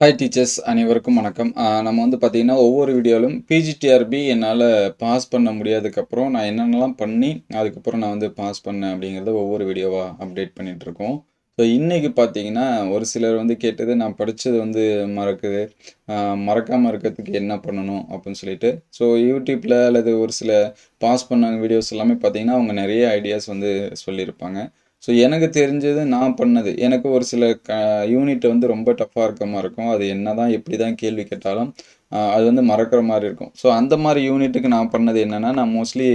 Hi teachers அனைவருக்கும் வணக்கம். நம்ம வந்து பார்த்தீங்கன்னா ஒவ்வொரு வீடியோவிலும் பிஜிடிஆர்பி என்னால் பாஸ் பண்ண முடியாதுக்கப்புறம் நான் என்னென்னலாம் பண்ணி அதுக்கப்புறம் நான் வந்து பாஸ் பண்ணேன் அப்படிங்கிறத ஒவ்வொரு வீடியோவாக அப்டேட் பண்ணிகிட்ருக்கோம் ஸோ இன்றைக்கி பார்த்தீங்கன்னா ஒரு சிலர் வந்து கேட்டது நான் படித்தது வந்து மறக்குது. மறக்காமல் இருக்கிறதுக்கு என்ன பண்ணணும் அப்படின்னு சொல்லிட்டு. ஸோ யூடியூப்பில் அல்லது ஒரு சில பாஸ் பண்ண வீடியோஸ் எல்லாமே பார்த்தீங்கன்னா அவங்க நிறைய ஐடியாஸ் வந்து சொல்லியிருப்பாங்க. ஸோ எனக்கு தெரிஞ்சது நான் பண்ணது. எனக்கு ஒரு சில க யூனிட் வந்து ரொம்ப டஃப்பாக இருக்க மாதிரி இருக்கும். அது என்ன தான் எப்படி தான் கேள்வி கேட்டாலும் அது வந்து மறக்கிற மாதிரி இருக்கும். ஸோ அந்த மாதிரி யூனிட்டுக்கு நான் பண்ணது என்னென்னா நான் மோஸ்ட்லி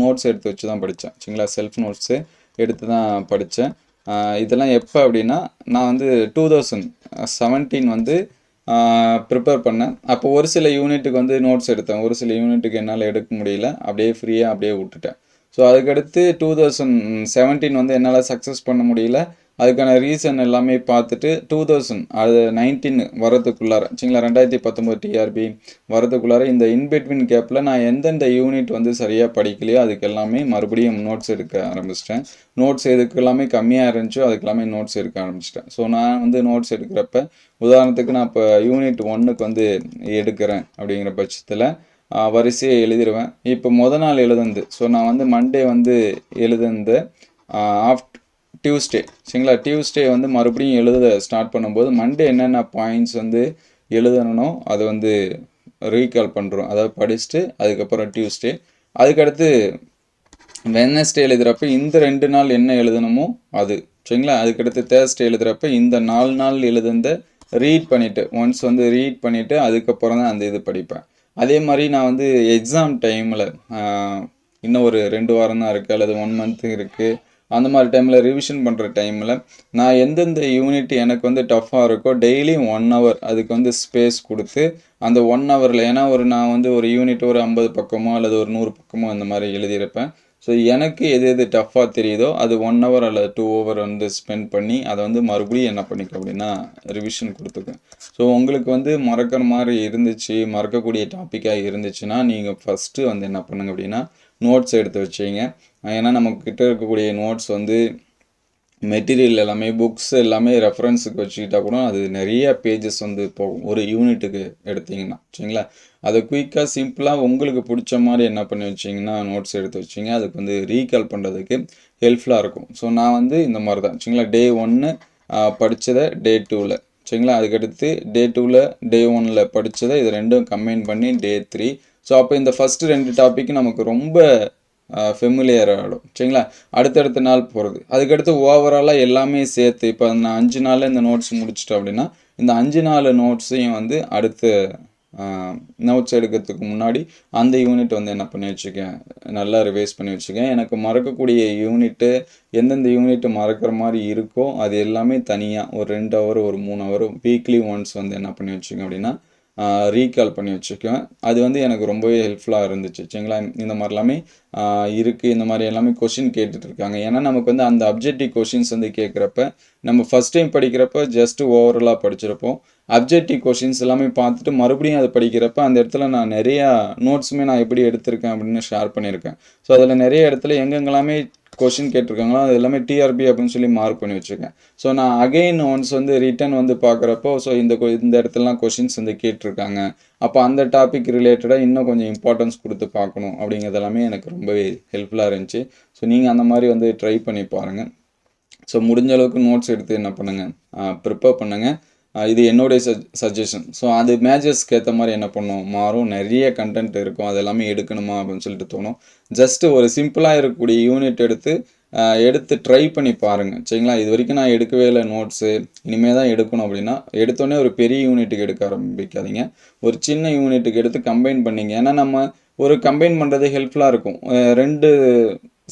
நோட்ஸ் எடுத்து வச்சு தான் படித்தேன் சரிங்களா? செல்ஃப் நோட்ஸு எடுத்து தான் படித்தேன் இதெல்லாம் எப்போ அப்படின்னா நான் வந்து டூ தௌசண்ட் செவன்டீன் வந்து ப்ரிப்பேர் பண்ணேன். அப்போ ஒரு சில யூனிட்டுக்கு வந்து நோட்ஸ் எடுத்தேன். ஒரு சில யூனிட்டுக்கு என்னால் எடுக்க முடியல. அப்படியே ஃப்ரீயாக அப்படியே விட்டுட்டேன். ஸோ அதுக்கடுத்து டூ தௌசண்ட் செவன்டீன் வந்து என்னால் சக்ஸஸ் பண்ண முடியல. அதுக்கான ரீசன் எல்லாமே பார்த்துட்டு டூ தௌசண்ட் அது நைன்டீன் வரதுக்குள்ளார சரிங்களா? ரெண்டாயிரத்தி பத்தொம்போது டிஆர்பி வரதுக்குள்ளார இந்த இன்பிட்வின் கேப்பில் நான் எந்தெந்த யூனிட் வந்து சரியாக படிக்கலையோ அதுக்கு எல்லாமே மறுபடியும் நோட்ஸ் எடுக்க ஆரம்பிச்சிட்டேன். நோட்ஸ் எதுக்கு எல்லாமே கம்மியாக இருந்துச்சோ அதுக்கு எல்லாமே நோட்ஸ் எடுக்க ஆரம்பிச்சிட்டேன். ஸோ நான் வந்து நோட்ஸ் எடுக்கிறப்ப உதாரணத்துக்கு நான் இப்போ யூனிட் ஒன்றுக்கு வந்து எடுக்கிறேன் அப்படிங்கிற பட்சத்தில் வரிசையை எழுதிடுவேன் இப்போ முத நாள் எழுதுந்து ஸோ நான் வந்து மண்டே வந்து எழுதுந்து ஆஃப்ட் டியூஸ்டே சரிங்களா? டியூஸ்டே வந்து மறுபடியும் எழுத ஸ்டார்ட் பண்ணும்போது மண்டே என்னென்ன பாயிண்ட்ஸ் வந்து எழுதணும் அது வந்து ரீகால் பண்ணுறோம் அதாவது படிச்சுட்டு அதுக்கப்புறம் டியூஸ்டே அதுக்கடுத்து வெனஸ்டே எழுதுகிறப்ப இந்த ரெண்டு நாள் என்ன எழுதணுமோ அது. சரிங்களா? அதுக்கடுத்து தேர்ஸ்டே எழுதுகிறப்ப இந்த நாலு நாள் எழுதுந்த ரீட் பண்ணிவிட்டு ஒன்ஸ் வந்து ரீட் பண்ணிவிட்டு அதுக்கப்புறம் தான் அந்த இது படிப்பேன். அதே மாதிரி நான் வந்து எக்ஸாம் டைமில் இன்னும் ஒரு ரெண்டு வாரம் தான் இருக்குது அல்லது ஒன் மந்த்து இருக்குது அந்த மாதிரி டைமில் ரிவிஷன் பண்ணுற டைமில் நான் எந்தெந்த யூனிட் எனக்கு வந்து டஃப்பாக இருக்கோ டெய்லியும் ஒன் ஹவர் அதுக்கு வந்து ஸ்பேஸ் கொடுத்து அந்த ஒன் ஹவரில் ஏன்னா ஒரு நான் வந்து ஒரு யூனிட் ஒரு ஐம்பது பக்கமோ அல்லது ஒரு நூறு பக்கமோ அந்த மாதிரி எழுதியிருப்பேன். ஸோ எனக்கு எது எது டஃப்பாக தெரியுதோ அது ஒன் ஹவர் அல்லது டூ ஹவர் வந்து ஸ்பெண்ட் பண்ணி அதை வந்து மறுபடியும் என்ன பண்ணிக்க அப்படின்னா ரிவிஷன் கொடுத்துக்கேன் ஸோ உங்களுக்கு வந்து மறக்கிற மாதிரி இருந்துச்சு மறக்கக்கூடிய டாப்பிக்காக இருந்துச்சுன்னா நீங்கள் ஃபஸ்ட்டு வந்து என்ன பண்ணுங்க அப்படின்னா நோட்ஸ் எடுத்து வச்சிங்க. ஏன்னா நம்மக்கிட்ட இருக்கக்கூடிய நோட்ஸ் வந்து மெட்டீரியல் எல்லாமே புக்ஸ் எல்லாமே ரெஃபரன்ஸுக்கு வச்சுக்கிட்டா கூட அது நிறைய பேஜஸ் வந்து போகும். ஒரு யூனிட்டுக்கு எடுத்தீங்கன்னா. சரிங்களா? அதை குயிக்காக சிம்பிளாக உங்களுக்கு பிடிச்ச மாதிரி என்ன பண்ணி வச்சிங்கன்னா நோட்ஸ் எடுத்து வச்சிங்க. அதுக்கு வந்து ரீகால் பண்ணுறதுக்கு ஹெல்ப்ஃபுல்லாக இருக்கும். ஸோ நான் வந்து இந்த மாதிரி தான். சரிங்களா? டே ஒன்று படித்ததை டே டூவில் சரிங்களா? அதுக்கடுத்து டே டூவில் டே ஒனில் படித்ததை இது ரெண்டும் கம்பைன் பண்ணி டே த்ரீ ஸோ அப்போ இந்த ஃபஸ்ட்டு ரெண்டு டாபிக் நமக்கு ரொம்ப ஃபெமிலியர் ஆகிடும் சரிங்களா? அடுத்தடுத்த நாள் போகிறது அதுக்கடுத்து ஓவராலாக எல்லாமே சேர்த்து இப்போ நான் அஞ்சு நாளில் இந்த நோட்ஸ் முடிச்சிட்டோம் அப்படின்னா இந்த அஞ்சு நாள் நோட்ஸையும் வந்து அடுத்து நோட்ஸ் எடுக்கிறதுக்கு முன்னாடி அந்த யூனிட் வந்து என்ன பண்ணி வச்சுக்கேன்? நல்லா ரிவைஸ் பண்ணி வச்சுக்கேன். எனக்கு மறக்கக்கூடிய யூனிட்டு எந்தெந்த யூனிட்டு மறக்கிற மாதிரி இருக்கோ அது எல்லாமே தனியாக ஒரு ரெண்டு ஹவர் ஒரு மூணு ஹவர் வீக்லி ஒன்ஸ் வந்து என்ன பண்ணி வச்சுக்கேன் அப்படின்னா ரீகால் பண்ணி வச்சுக்குவேன். அது வந்து எனக்கு ரொம்பவே ஹெல்ப்ஃபுல்லாக இருந்துச்சு. சரிங்களா? இந்த மாதிரி எல்லாமே இருக்குது இந்த மாதிரி எல்லாமே கொஷின் கேட்டுட்ருக்காங்க ஏன்னா நமக்கு வந்து அந்த அப்ஜெக்டிவ் கொஷின்ஸ் வந்து கேட்குறப்ப நம்ம ஃபஸ்ட் டைம் படிக்கிறப்ப ஜஸ்ட்டு ஓவரலாக படிச்சிருப்போம். அப்ஜெக்டிவ் கொஷின்ஸ் எல்லாமே பார்த்துட்டு மறுபடியும் அதை படிக்கிறப்ப அந்த இடத்துல நான் நிறையா நோட்ஸுமே நான் எப்படி எடுத்திருக்கேன் அப்படின்னு ஷேர் பண்ணியிருக்கேன். ஸோ அதில் நிறைய இடத்துல எங்கெங்கெல்லாமே கொஷின் கேட்டிருக்காங்களோ? அது எல்லாமே டிஆர்பி அப்படின்னு சொல்லி மார்க் பண்ணி வச்சுருக்கேன். ஸோ நான் அகெயின் ஒன்ஸ் வந்து ரிட்டன் வந்து பார்க்குறப்போ ஸோ இந்த இந்த இடத்துலலாம் கொஷின்ஸ் வந்து கேட்டிருக்காங்க. அப்போ அந்த டாபிக் ரிலேட்டடாக இன்னும் கொஞ்சம் இம்பார்ட்டன்ஸ் கொடுத்து பார்க்கணும் அப்படிங்கிறது எல்லாமே எனக்கு ரொம்பவே ஹெல்ப்ஃபுல்லாக இருந்துச்சு. ஸோ நீங்கள் அந்த மாதிரி வந்து ட்ரை பண்ணி பாருங்கள் ஸோ முடிஞ்ச அளவுக்கு நோட்ஸ் எடுத்து என்ன பண்ணுங்கள் ப்ரிப்பேர் பண்ணுங்கள் இது என்னுடைய சஜ் சஜஷன் ஸோ அது மேஜர்ஸ்க்கு ஏற்ற மாதிரி என்ன பண்ணும்? மாறும். நிறைய கண்டென்ட் இருக்கும். அது எல்லாமே எடுக்கணுமா அப்படின்னு சொல்லிட்டு தோணும். ஜஸ்ட்டு ஒரு சிம்பிளாக இருக்கக்கூடிய யூனிட் எடுத்து எடுத்து ட்ரை பண்ணி பாருங்கள் சரிங்களா? இது வரைக்கும் நான் எடுக்கவே இல்லை நோட்ஸு இனிமேல் தான் எடுக்கணும் அப்படின்னா எடுத்தோடனே ஒரு பெரிய யூனிட்டுக்கு எடுக்க ஆரம்பிக்காதீங்க. ஒரு சின்ன யூனிட்டுக்கு எடுத்து கம்பைன் பண்ணிங்க. ஏன்னா நம்ம ஒரு கம்பைன் பண்ணுறது ஹெல்ப்ஃபுல்லாக இருக்கும். ரெண்டு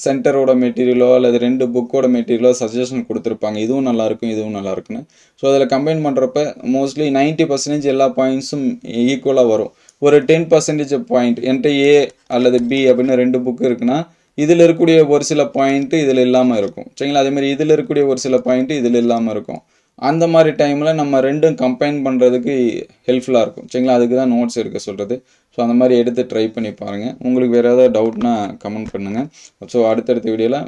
சென்டரோட மெட்டீரியலோ அல்லது ரெண்டு புக்கோட மெட்டீரியலோ சஜஷன் கொடுத்துருப்பாங்க. இதுவும் நல்லாயிருக்கும் இதுவும் நல்லாயிருக்குன்னு ஸோ அதில் கம்பைன் பண்ணுறப்ப மோஸ்ட்லி நைன்ட்டி பர்சன்டேஜ் எல்லா பாயிண்ட்ஸும் ஈக்குவலாக வரும். ஒரு டென் பர்சன்டேஜ் பாயிண்ட் என்கிட்ட ஏ அல்லது பி அப்படின்னு ரெண்டு புக்கு இருக்குன்னா இதில் இருக்கக்கூடிய ஒரு சில பாயிண்ட்டு இதில் இல்லாமல் இருக்கும். சரிங்களா? அதேமாதிரி இதில் இருக்கக்கூடிய ஒரு சில பாயிண்ட்டு இதில் இல்லாமல் இருக்கும். அந்த மாதிரி டைமில் நம்ம ரெண்டும் கம்பைன் பண்ணுறதுக்கு ஹெல்ப்ஃபுல்லாக இருக்கும். சரிங்களா? அதுக்கு தான் நோட்ஸ் எடுக்க சொல்கிறது ஸோ அந்த மாதிரி எடுத்து ட்ரை பண்ணி பாருங்கள் உங்களுக்கு வேறு ஏதாவது டவுட்னா கமெண்ட் பண்ணுங்கள் ஸோ அடுத்தடுத்த வீடியோவில்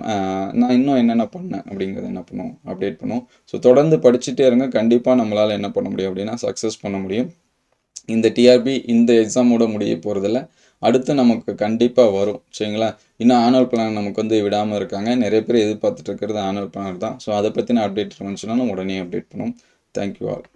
நான் இன்னும் என்னென்ன பண்ணேன் அப்படிங்கிறத என்ன பண்ணுவோம்? அப்டேட் பண்ணுவோம். ஸோ தொடர்ந்து படிச்சுட்டே இருங்க. கண்டிப்பாக நம்மளால் என்ன பண்ண முடியும் அப்படின்னா சக்ஸஸ் பண்ண முடியும். இந்த டிஆர்பி இந்த எக்ஸாமோட முடிய போகிறதில்ல அடுத்து நமக்கு கண்டிப்பாக வரும் சரிங்களா? இன்னும் ஆனுவல் பிளான் நமக்கு வந்து விடாமல் இருக்காங்க. நிறைய பேர் எதிர்பார்த்துட்டு இருக்கிறது ஆனுவல் பிளான் தான். ஸோ அதை பற்றின அப்டேட் இருந்துச்சுன்னா உடனே அப்டேட் பண்ணுவோம். Thank you all